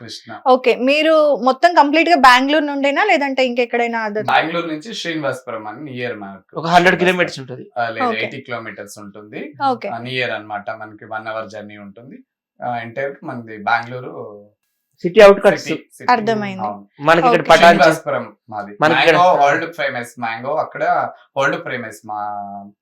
Krishna. Okay మీరు మొత్తం కంప్లీట్గా బెంగళూరు నుండేనా లేదంటే ఇంకెక్కడైనా బెంగళూరు నుంచి శ్రీనివాసపురం అని నియర్ మనకు. ఒక హండ్రెడ్ కిలోమీటర్స్ ఉంటుంది. ఆ, లేదు. ఎయిటీ కిలోమీటర్స్ ఉంటుంది. ఓకే. నియర్ అన్నమాట మనకి వన్ అవర్ జర్నీ ఉంటుంది. ఎంటైర్ మనది బెంగళూరు సిటీ అవుట్ కట్స్. అర్థమైంది. మనకి ఇక్కడ Okay. పటాన్ శ్రీనివాసపురం మాది. మ్యాంగో వరల్డ్ ఫేమస్ మ్యాంగో అక్కడ వరల్డ్ ఫేమస్ మా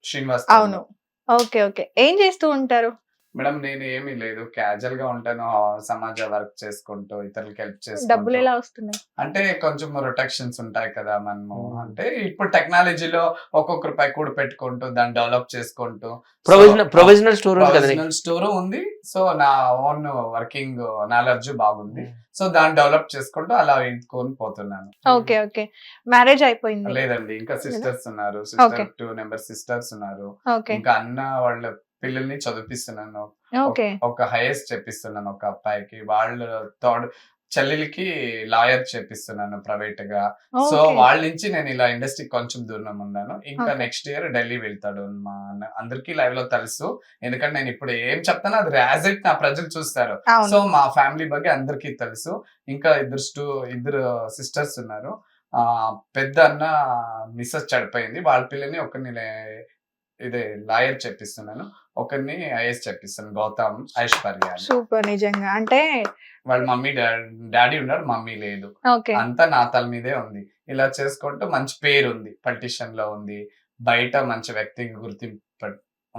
శ్రీనివాస్ అవును. Okay okay. ఏం చేస్తూ ఉంటారు? మేడం నేను ఏమీ లేదు. క్యాజువల్గా ఉంటాను. సమాజ వర్క్ చేసుకుంటూ ఇతరులకు హెల్ప్ డబ్బులు చేసుకుంటూ. ఎలా వస్తున్నాయి? అంటే కొంచెం రొటెక్షన్స్ ఉంటాయి కదా మనము. అంటే ఇప్పుడు టెక్నాలజీలో ఒక్కొక్క రూపాయి కూడా పెట్టుకుంటూ దాన్ని డెవలప్ చేసుకుంటూ. ప్రొవిజనల్ ప్రొవిజనల్ స్టోర్ ఉంది కదా నీకు. స్టోర్ ఉంది. సో నా ఓన్ వర్కింగ్ నాలెడ్జ్ బాగుంది. సో దాన్ని డెవలప్ చేసుకుంటూ అలా ఎత్తుకొని పోతున్నాను. Okay okay. మ్యారేజ్ అయిపోయింది. లేదండి ఇంకా సిస్టర్స్ ఉన్నారు. Okay. Sister two number sisters ఉన్నారు. ఓకే. ఇంకా అన్న వాళ్ళ పిల్లల్ని చదివిస్తున్నాను ఓకే ఒక హైయెస్ట్ చెప్పిస్తున్నాను ఒక అబ్బాయికి వాళ్ళ తోడు చెల్లెలకి లాయర్ చెప్పిస్తున్నాను ప్రైవేట్ గా సో ఓకే వాళ్ళ నుంచి నేను ఇలా ఇండస్ట్రీ కొంచెం దూరం ఉన్నాను ఇంకా Okay. నెక్స్ట్ ఇయర్ ఢిల్లీ వెళ్తాడు మా అన్న అందరికి లైవ్ లో తెలుసు ఎందుకంటే నేను ఇప్పుడు ఏం చెప్తానో అది యాజ్ ఇట్ నా ప్రజలు చూస్తారు సో అవును మా ఫ్యామిలీ ಬಗ್ಗೆ అందరికీ తెలుసు ఇంకా ఇద్దరు స్టూ ఇద్దరు సిస్టర్స్ ఉన్నారు ఆ పెద్ద అన్న మిస్సెస్ చడిపోయింది వాళ్ళ పిల్లని ఒకరిని లే- ఇదే లాయర్ చెప్పిస్తున్నాను. ఒకరిని ఐఎస్ చెప్పిస్తాను గౌతమ్ ఐశ్వర్య అని. సూపర్ నిజంగా. అంటే వాళ్ళ మమ్మీ డాడీ ఉన్నారు మమ్మీ లేదు. ఓకే. అంతా నా తల మీదే ఉంది. ఇలా చేసుకుంటూ మంచి పేరు ఉంది పొలిటిషియన్లో ఉంది. బయట మంచి వ్యక్తికి గుర్తింపు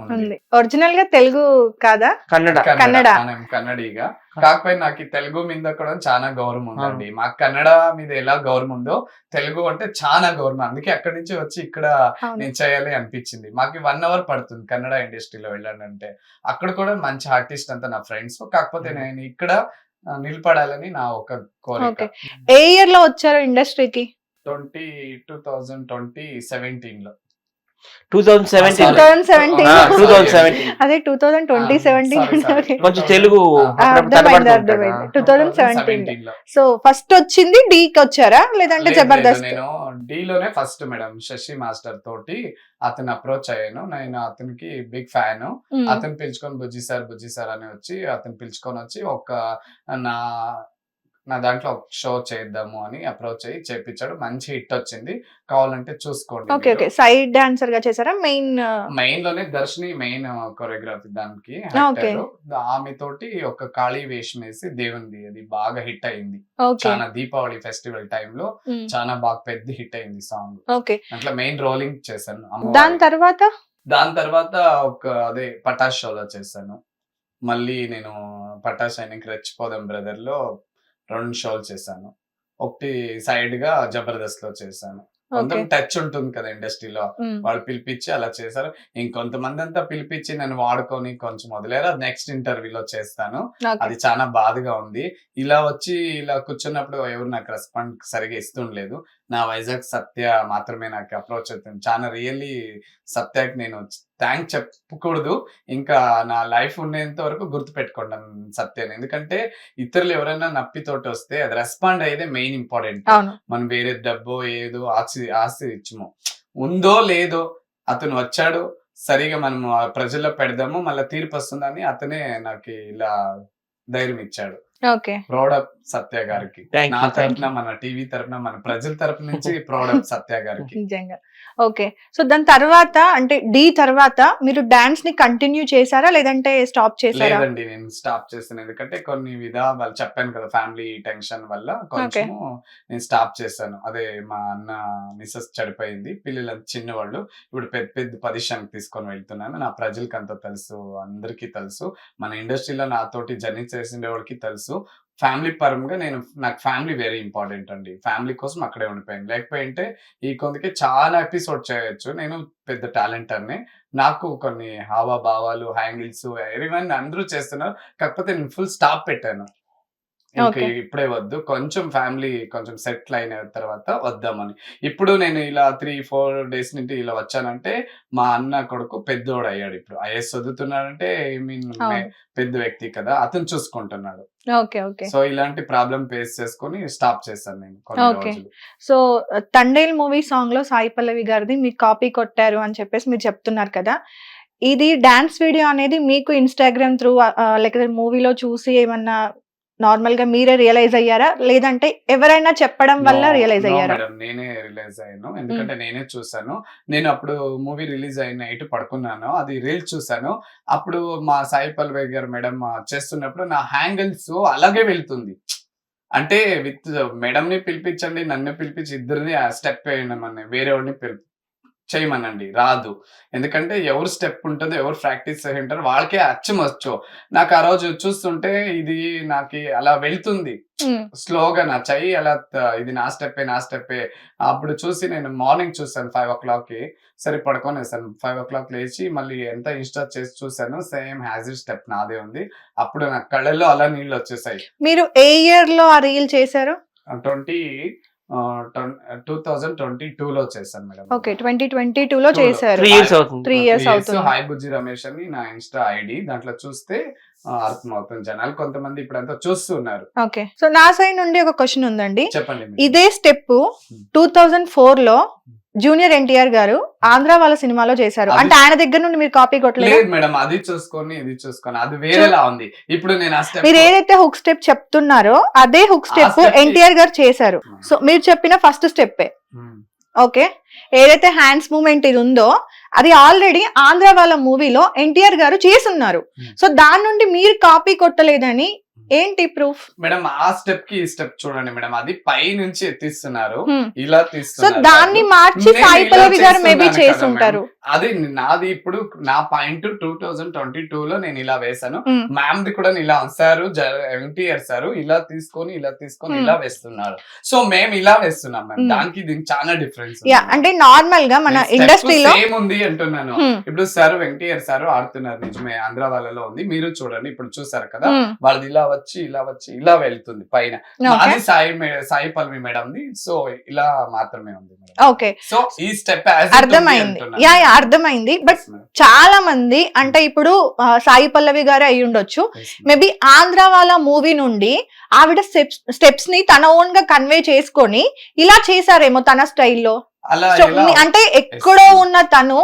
ఉంది. ఒరిజినల్గా తెలుగు కాదా? కన్నడ. కన్నడ. కన్నడిగా. కాకపోతే నాకు తెలుగు మీద కూడా చాలా గౌరవం ఉందండి. మాకు కన్నడ మీద ఎలా గౌరవం ఉందో తెలుగు అంటే చాలా గౌరవం. అందుకే అక్కడి నుంచి వచ్చి ఇక్కడ నేను చేయాలి అనిపించింది. మాకు వన్ అవర్ పడుతుంది కన్నడ ఇండస్ట్రీలో వెళ్ళాలంటే. అక్కడ కూడా మంచి ఆర్టిస్ట్ అంతా నా ఫ్రెండ్స్. కాకపోతే. నేను ఇక్కడ నిలబడాలని నా ఒక కోరిక. ఏ ఇయర్లో వచ్చారు ఇండస్ట్రీకి? ట్వంటీ టూ థౌజండ్ ట్వంటీ సెవెంటీన్లో టూ థౌసండ్ సెవెంటీన్ Ah, 2017. అదే టూ థౌసండ్ ట్వంటీ సెవెంటీన్. కొంచెం తెలుగు. టూ థౌసండ్ సెవెంటీన్ 2017 లో సో ఫస్ట్ వచ్చింది కి వచ్చారా? లేదంటే లేదు, జబర్దస్త్? నేను లోనే ఫస్ట్ మేడం శశి మాస్టర్ తోటి అతను అప్రోచ్ అయ్యాను. నేను అతనికి బిగ్ ఫ్యాన్. అతను పిలుచుకొని బుజ్జి సార్ బుజ్జి సార్ అని వచ్చి అతను పిలుచుకొని వచ్చి ఒక నా నా దాంట్లో ఒక షో చేద్దాము అని అప్రోచ్ అయ్యి చేపించాడు. మంచి హిట్ వచ్చింది. కావాలంటే చూసుకోండి ఓకే ఓకే. సైడ్ డాన్సర్గా చేశారా? మెయిన్ మెయిన్లోనే దర్శని మెయిన్ కొరియోగ్రఫీ దానికి. ఆమె తోటి ఒక ఖాళీ వేషం వేసి దేవుంది. అది బాగా హిట్ అయింది. చాలా దీపావళి ఫెస్టివల్ టైంలో చాలా బాగా పెద్ద హిట్ అయింది సాంగ్. ఓకే. అట్లా మెయిన్ రోలింగ్ చేశాను దాని. తర్వాత? దాని తర్వాత ఒక అదే పటాష్ షోలో చేశాను. మళ్ళీ నేను పటాష్ ఆయనకి రెచ్చిపోదాం బ్రదర్లో రెండు షోలు చేశాను. ఒకటి సైడ్గా జబర్దస్త్లో చేశాను కొంచెం టచ్ ఉంటుంది కదా ఇండస్ట్రీలో. వాళ్ళు పిలిపించి అలా చేశారు. ఇంకొంతమంది అంతా పిలిపించి నన్ను వాడుకొని కొంచెం వదిలేరు. నెక్స్ట్ ఇంటర్వ్యూలో చేస్తాను. అది చాలా బాధగా ఉంది. ఇలా వచ్చి ఇలా కూర్చున్నప్పుడు ఎవరు నాకు రెస్పాండ్ సరిగా ఇస్తుండలేదు. నా వైజాగ్ సత్య మాత్రమే నాకు అప్రోచ్ అవుతుంది. చాలా రియల్లీ సత్యకి నేను థ్యాంక్ చెప్పకూడదు. ఇంకా నా లైఫ్ ఉండేంత వరకు గుర్తు పెట్టుకుంటాను సత్యాన్ని ఎందుకంటే ఇతరులు ఎవరైనా నప్పితోటి వస్తే అది రెస్పాండ్ అయ్యేదే మెయిన్ ఇంపార్టెంట్. మనం వేరే డబ్బో ఏదో ఆస్తి ఆస్తి ఇచ్చము. ఉందో లేదో అతను వచ్చాడు. సరిగా మనం ప్రజల్లో పెడదాము. మళ్ళీ తీర్పు వస్తుందని అతనే నాకు ఇలా ధైర్యం ఇచ్చాడు. ప్రౌడప్ సత్య గారికి. నా తరపున మన టీవీ తరపున మన ప్రజల తరపు నుంచి ప్రౌడప్ సత్య గారికి. నిజంగా. ఓకే. సో దాని తర్వాత అంటే డి తర్వాత మీరు డాన్స్ని కంటిన్యూ చేశారా? లేదంటే స్టాప్ చేశారా? లేదండి నేను స్టాప్ చేస్తాను ఎందుకంటే కొన్ని విధా వాళ్ళు చెప్పాను కదా ఫ్యామిలీ టెన్షన్ వల్ల కొంచెము నేను స్టాప్ చేశాను. అదే మా అన్న మిస్సెస్ చడిపోయింది. పిల్లలు చిన్నవాళ్ళు. ఇప్పుడు పెద్ద పెద్ద పొజిషన్ తీసుకొని వెళ్తున్నాను. నా ప్రజలకి అంత తెలుసు అందరికీ తెలుసు. మన ఇండస్ట్రీలో నాతోటి జర్నీ చేసిన వాళ్ళకి తెలుసు. ఫ్యామిలీ పరంగా నేను నాకు ఫ్యామిలీ వెరీ ఇంపార్టెంట్ అండి. ఫ్యామిలీ కోసం అక్కడే ఉండిపోయాను. లేకపోయింటే ఈ కొందకి చాలా ఎపిసోడ్ చేయొచ్చు. నేను పెద్ద టాలెంట్ అని నాకు కొన్ని హావభావాలు హ్యాంగిల్స్ ఎవరివన్నీ అందరూ చేస్తున్నారు. కాకపోతే నేను ఫుల్ స్టాప్ పెట్టాను. ఇంకా. ఇప్పుడే వద్దు. కొంచెం ఫ్యామిలీ కొంచెం సెటిల్ అయిన తర్వాత వద్దామని. ఇప్పుడు నేను ఇలా త్రీ ఫోర్ డేస్ నుండి ఇలా వచ్చానంటే మా అన్న కొడుకు పెద్దోడు అయ్యాడు ఇప్పుడు. ఐఎస్ చదువుతున్నాడంటే ఐ మీన్. పెద్ద వ్యక్తి కదా అతను చూసుకుంటున్నాడు. Okay okay. సో ఇలాంటి ప్రాబ్లం ఫేస్ చేసుకొని స్టాప్ చేశాను నేను సో తండేల్ మూవీ సాంగ్లో సాయి పల్లవి గారిది మీకు కాపీ కొట్టారు అని చెప్పేసి మీరు చెప్తున్నారు కదా. ఇది డాన్స్ వీడియో అనేది మీకు ఇన్స్టాగ్రామ్ త్రూ లేకపోతే మూవీలో చూసి ఏమన్నా నార్మల్గా మీరే రియలైజ్ అయ్యారా? లేదంటే ఎవరైనా చెప్పడం వల్ల రియలైజ్ అయ్యారా? నేనే రిలైజ్ అయ్యాను. ఎందుకంటే నేనే చూసాను నేను అప్పుడు మూవీ రిలీజ్ అయిన నైట్ పడుకున్నాను. అది రీల్ చూసాను అప్పుడు మా సాయి పల్వే గారు మేడం చేస్తున్నప్పుడు నా హ్యాంగిల్స్ అలాగే వెళ్తుంది. అంటే విత్ మేడం ని పిలిపించండి నన్ను పిలిపించి ఇద్దరిని ఆ స్టెప్ వేయమని వేరే వాడిని పిలి చేయమనండి. రాదు. ఎందుకంటే ఎవరు స్టెప్ ఉంటుందో ఎవరు ప్రాక్టీస్ చేసి ఉంటారో వాళ్ళకే అచ్చం వచ్చు నాకు ఆ రోజు చూస్తుంటే ఇది నాకు అలా వెళ్తుంది. స్లోగా నా చెయ్యి అలా ఇది నా స్టెప్పే నా స్టెప్పే. అప్పుడు చూసి నేను మార్నింగ్ చూసాను ఫైవ్ ఓ క్లాక్కి సరే పడుకొనేసాను ఫైవ్ ఓ క్లాక్ లేచి మళ్ళీ ఎంత ఇన్స్టా చేసి చూసాను సేమ్ హ్యాజిడ్ స్టెప్ నాదే ఉంది. అప్పుడు నా కళ్ళల్లో అలా నీళ్ళు వచ్చేసాయి. మీరు ఏ ఇయర్లో ఆ రీల్ చేశారు? Twenty two thousand twenty two లో చేశాను madam. Okay twenty twenty two లో. చేశారు. త్రీ ఇయర్స్ అవుతుంది. త్రీ ఇయర్స్ అవుతుంది. హాయ్ బుజ్జి రమేష్ అని నా ఇన్స్టా ఐడి దాంట్లో చూస్తే అర్థమవుతుంది జనాలు. కొంతమంది ఇప్పుడంతా చూస్తున్నారు. ఓకే. సో నా సైడ్ నుండి ఒక క్వశ్చన్ ఉందండి. చెప్పండి. ఇదే స్టెప్ టూ థౌజండ్ ఫోర్లో జూనియర్ ఎన్టీఆర్ గారు ఆంధ్ర వాళ్ళ సినిమాలో చేశారు. అంటే ఆయన దగ్గర నుండి మీరు కాపీ కొట్టలేదు? లేదు మేడం అది చూసుకొని ఇది చూసుకొని అది వేరేలా ఉంది. ఇప్పుడు నేను మీరు ఏదైతే హుక్ స్టెప్ చెప్తున్నారో అదే హుక్ స్టెప్ ఎన్టీఆర్ గారు చేశారు. సో మీరు చెప్పిన ఫస్ట్ స్టెప్ ఓకే? ఏదైతే హ్యాండ్స్ మూమెంట్ ఇది ఉందో అది ఆల్రెడీ ఆంధ్ర వాళ్ళ మూవీలో ఎన్టీఆర్ గారు చేసున్నారు Hmm. సో దాని నుండి మీరు కాపీ కొట్టలేదని ఏంటి ప్రూఫ్? మేడం ఆ స్టెప్కి ఈ స్టెప్ చూడండి మేడం. అది పై నుంచి ఎత్తిస్తున్నారు. సో ఇలా తీస్తున్నారు. దాన్ని మార్చి సాయి పల్లవి గారు మేబీ చేసి ఉంటారు. అది నాది ఇప్పుడు నా point two thousand twenty two లో నేను ఇలా వేశాను. Hmm. మ్యామ్ ది కూడా ఇలా సారు ఎన్టీఆర్ సారు ఇలా తీసుకొని ఇలా తీసుకొని. ఇలా వేస్తున్నారు. సో మేము ఇలా వేస్తున్నాం మ్యామ్. దానికి దీనికి చాలా డిఫరెన్స్ అంటే నార్మల్గా మన ఇండస్ట్రీలో సేమ్ ఉంది అంటున్నాను. ఇప్పుడు సార్ వెంకటేశ్వర సార్ ఆడుతున్నారు. నిజమే ఆంధ్ర వాళ్ళలో ఉంది. మీరు చూడండి ఇప్పుడు చూసారు కదా? వాళ్ళది ఇలా వచ్చి ఇలా వచ్చి ఇలా వెళ్తుంది పైన. మాది సాయి సాయి పల్వి మేడం సో ఇలా మాత్రమే ఉంది ఓకే. సో ఈ స్టెప్ అర్థమైంది. యా యా అర్థమైంది. బట్ చాలా మంది అంటే ఇప్పుడు సాయి పల్లవి గారు అయి ఉండొచ్చు. మేబీ ఆంధ్ర వాళ్ళ మూవీ నుండి ఆవిడ స్టెప్స్ స్టెప్స్ని తన ఓన్గా కన్వే చేసుకొని ఇలా చేశారేమో తన స్టైల్లో అంటే ఎక్కడో. ఉన్న తను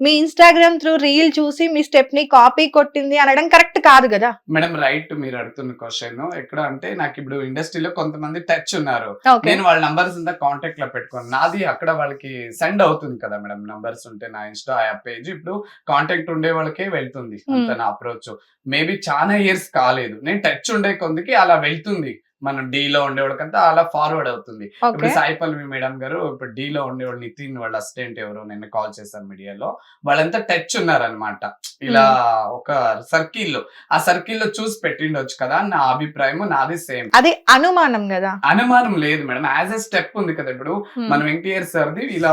మీ ఇన్స్టాగ్రామ్ త్రూ రీల్ చూసి మీ స్టెప్ని కాపీ కొట్టింది అనడం కరెక్ట్ కాదు కదా? మేడం రైట్ మీరు అడుగుతున్న క్వశ్చన్ ఎక్కడ అంటే నాకు ఇప్పుడు ఇండస్ట్రీలో కొంతమంది టచ్ ఉన్నారు. నేను వాళ్ళ నంబర్స్ అంతా కాంటాక్ట్లో పెట్టుకోను. నాది అక్కడ వాళ్ళకి సెండ్ అవుతుంది కదా మేడం. నంబర్స్ ఉంటే నా ఇన్స్టా పేజ్ ఇప్పుడు కాంటాక్ట్ ఉండే వాళ్ళకే వెళ్తుంది. అంత Hmm. నా అప్రోచ్ మేబీ చాలా ఇయర్స్ కాలేదు. నేను టచ్ ఉండే కొందికి అలా వెళ్తుంది. మనం D లో ఉండేవాళ్ళకంతా అలా ఫార్వర్డ్ అవుతుంది. ఇప్పుడు సాయి పల్వి మేడం గారు ఇప్పుడు D లో ఉండేవాళ్ళు నితిన్ వాళ్ళ అసిస్టెంట్ ఎవరో నిన్న కాల్ చేశాను మీడియాలో. వాళ్ళంతా టచ్ ఉన్నారనమాట ఇలా ఒక సర్కిల్లో ఆ సర్కిల్లో చూసి పెట్టిండొచ్చు కదా అని నా అభిప్రాయం నాది సేమ్. అది అనుమానం కదా? అనుమానం లేదు మేడం. యాజ్ ఎ స్టెప్ ఉంది కదా ఇప్పుడు. మన వెంకటేశ్వర సార్ది ఇలా